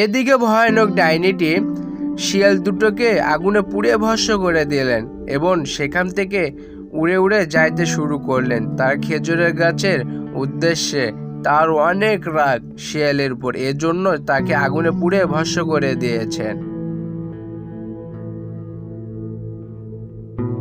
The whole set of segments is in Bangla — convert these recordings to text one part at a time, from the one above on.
এদিকে ভয়ানক ডাইনিটি শিয়াল দুটোকে আগুনে পুড়ে ভস্য করে দিলেন এবং সেখান থেকে উড়ে উড়ে যাইতে শুরু করলেন। তার খেজুরের গাছের উদ্দেশ্যে তার অনেক রাগ শিয়ালের উপর। এজন্য তাকে আগুনে পুড়ে ভস্য করে দিয়েছেন।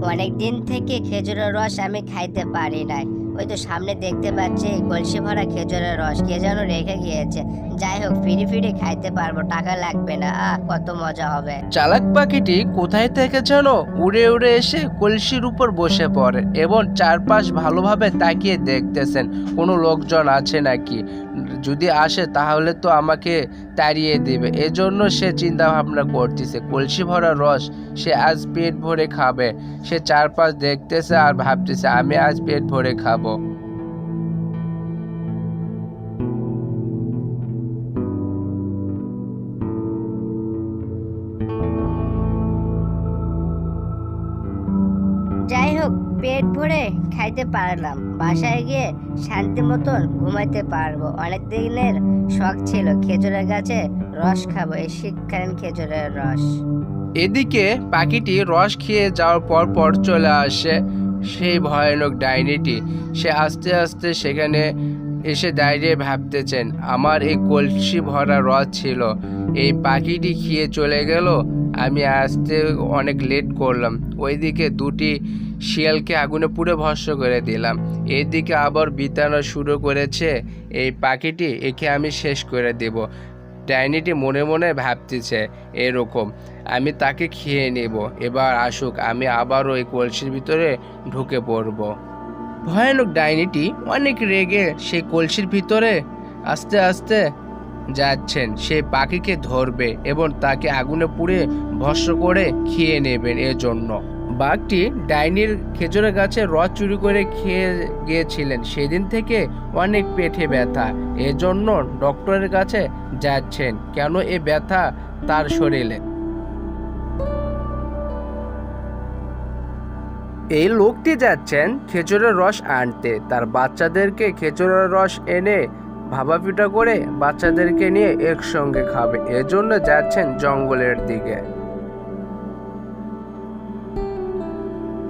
অনেক দিন থেকে খেজুরের রস আমি খাইতে পারি নাই। ওই তো সামনে দেখতে পাচ্ছি কলসি ভরা খেজুরের রস। কে যেন রেখে গিয়েছে। যাই হোক, ফিরি ফিরি খাইতে পারব, টাকা লাগবে না। আহ, কত মজা হবে। চালাক পাখিটি কোথায় থেকে যেন উড়ে উড়ে এসে কলসির উপর বসে পড়ে এবং চারপাশ ভালোভাবে তাকিয়ে দেখতেছেন। কোনো লোকজন আছে নাকি? যদি আসে, তাহলে তো আমাকে তাড়িয়ে দেবে। এজন্য সে চিন্তা ভাবনা করতেছে। কলসি ভরা রস সে আজ পেট ভরে খাবে। সে চারপাশ দেখতেছে আর ভাবতেছে, আমি আজ পেট ভরে খাব। যাই হোক পেট ভরে খাইতে পারলাম। বাসায় গিয়ে শান্তি মতন ঘুমাইতে পারব। অনেক দিনের শখ ছিল, খেজুরের গাছে রস খাব। এই শীতকালীন খেজুরের রস। এদিকে পাখিটি রস খেয়ে যাওয়ার পর পর চলে আসে সেই ভয়ানক ডাইনিটি। সে আস্তে আস্তে সেখানে এসে দাঁড়িয়ে ভাবতেছেন, আমার এই কলসি ভরা রস ছিল। এই পাখিটি খেয়ে চলে গেল। আমি আসতে অনেক লেট করলাম। ওইদিকে দুটি শিয়ালকে আগুনে পুড়ে ভস্য করে দিলাম। এদিকে আবার বিতানো শুরু করেছে। এই পাখিটি একে আমি শেষ করে দেব। ডাইনিটি মনে মনে ভাবতেছে, এরকম, আমি তাকে খেয়ে নেব। এবার আসুক, আমি আবার ওই কলসির ভিতরে ঢুকে পড়ব। ভয়ানক ডাইনিটি অনেক রেগে সেই কলসির ভিতরে আস্তে আস্তে যাচ্ছেন। সে পাখিকে ধরবে এবং তাকে আগুনে পুড়ে ভস্য করে খেয়ে নেবেন এর জন্য বাঘটি ডাইনির খেজুরের গাছে রস চুরি করে খেয়ে গিয়েছিলেন। সেদিন থেকে অনেক পেটে ব্যথা। এজন্য ডক্টরের কাছে যাচ্ছেন। কেন এ ব্যথা তার শরীরে? এই লোকটি যাচ্ছেন খেজুরের রস আনতে। তার বাচ্চাদেরকে খেজুরের রস এনে ভাবা পিঠা করে বাচ্চাদেরকে নিয়ে একসঙ্গে খাবে। এজন্য যাচ্ছেন জঙ্গলের দিকে।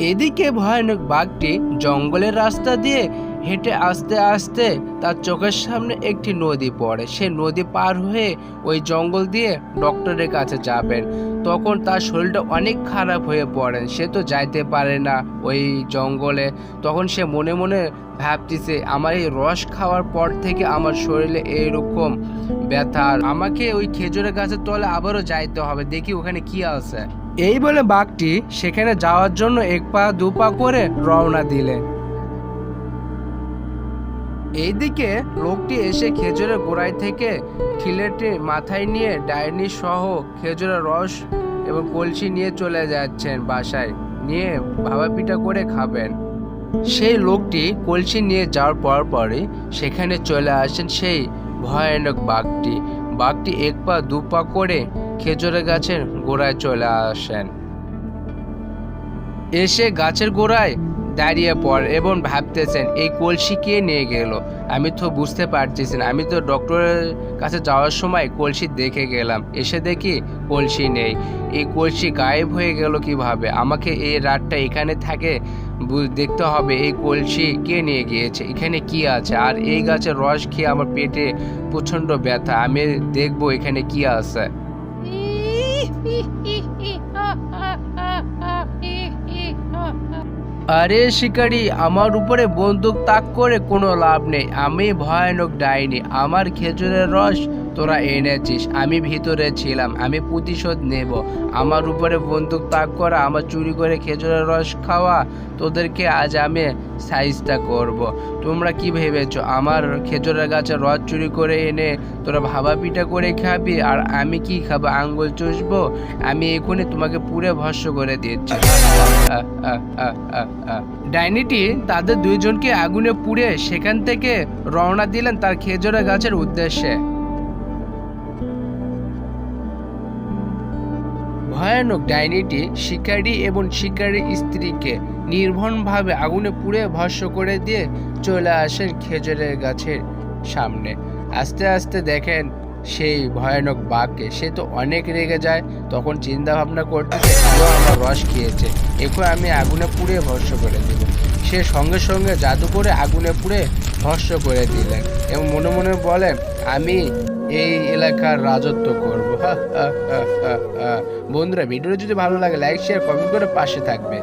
এদিকে ভয়ানক বাঘটি জঙ্গলের রাস্তা দিয়ে হেঁটে আস্তে আস্তে তার চোখের সামনে একটি নদী পড়ে। সে নদী পার হয়ে ওই জঙ্গল দিয়ে ডক্টরের কাছে যাবেন। তখন তার শরীরটা অনেক খারাপ হয়ে পড়েন। সে তো যাইতে পারে না ওই জঙ্গলে। তখন সে মনে মনে ভাবতেছে, আমার এই রস খাওয়ার পর থেকে আমার শরীরে এইরকম ব্যথা। আমাকে ওই খেজুরের গাছের তলে আবারও যাইতে হবে। দেখি ওখানে কি আছে। এই বলে বাঘটি সেখানে যাওয়ার জন্য এক পা, দু পা করে রওনা দিলেন এইদিকে লোকটি এসে খেজুরের গোড়ায় থেকে খিলেটি মাথায় নিয়ে ডাইনি সহ খেজুরের রস এবং কলসি নিয়ে চলে যাচ্ছেন বাসায়, নিয়ে ভাবা পিঠা করে খাবেন। সেই লোকটি কলসি নিয়ে যাওয়ার পর পরই সেখানে চলে আসেন সেই ভয়ানক বাঘটি। বাঘটি এক পা, দু পা করে খেজুরের গাছের গোড়ায় চলে আসেন। এসে গাছের গোড়ায় দাঁড়িয়ে পড় এবং ভাবতেছেন, এই কলসি কে নিয়ে গেল? আমি তো বুঝতে পারতেছি না। আমি তো ডক্টরের কাছে যাওয়ার সময় কলসি দেখে গেলাম। এসে দেখি কলসি নেই। এই কলসি গায়েব হয়ে গেল কীভাবে? আমাকে এই রাতটা এখানে থাকে দেখতে হবে। এই কলসি কে নিয়ে গিয়েছে? এখানে কি আছে? আর এই গাছের রস খেয়ে আমার পেটে প্রচণ্ড ব্যথা। আমি দেখব এখানে কি আছে। আরে শিকারি, আমার উপরে বন্দুক তাক করে কোনো লাভ নেই। আমি ভয়ানক ডাইনি। আমার খেজুরের রস তোরা এনেছিস, আমি ভিতরে ছিলাম, আমি প্রতিশোধ নেব আমার উপরে বন্দুক তাক করা, আমার চুরি করে খেজুরের রস খাওয়া, তোদেরকে আজ আমি সাইজটা করব। তোমরা কি ভেবেছো, আমার খেজুরের গাছে রস চুরি করে এনে তোরা ভাবা পিঠা করে খাবি, আর আমি কি খাব, আঙ্গুল চুষবো আমি এখনই তোমাকে পুরে ভস্য করে দিচ্ছি। ডাইনিটি তাদের দুইজনকে আগুনে পুড়ে সেখান থেকে রওনা দিলেন তার খেজুরের গাছের উদ্দেশ্যে ভয়ানক ডাইনিটি শিকারী এবং শিকারীর স্ত্রীকে নির্ভনভাবে আগুনে পুড়ে ভস্য করে দিয়ে চলে আসেন খেজুরের গাছের সামনে। আস্তে আস্তে দেখেন সেই ভয়ানক বাঘকে। সে তো অনেক রেগে যায়, তখন চিন্তা ভাবনা করতেছে এও আমার রস খেয়েছে। এখন আমি আগুনে পুড়ে ভস্য করে দেব। সে সঙ্গে সঙ্গে জাদু করে আগুনে পুড়ে ভস্য করে দিলেন এবং মনে মনে বলেন, আমি এই এলাকার রাজত্ব করব। বন্ধুরা, ভিডিওটা যদি ভালো লাগে লাইক শেয়ার কমেন্ট করে পাশে থাকবে।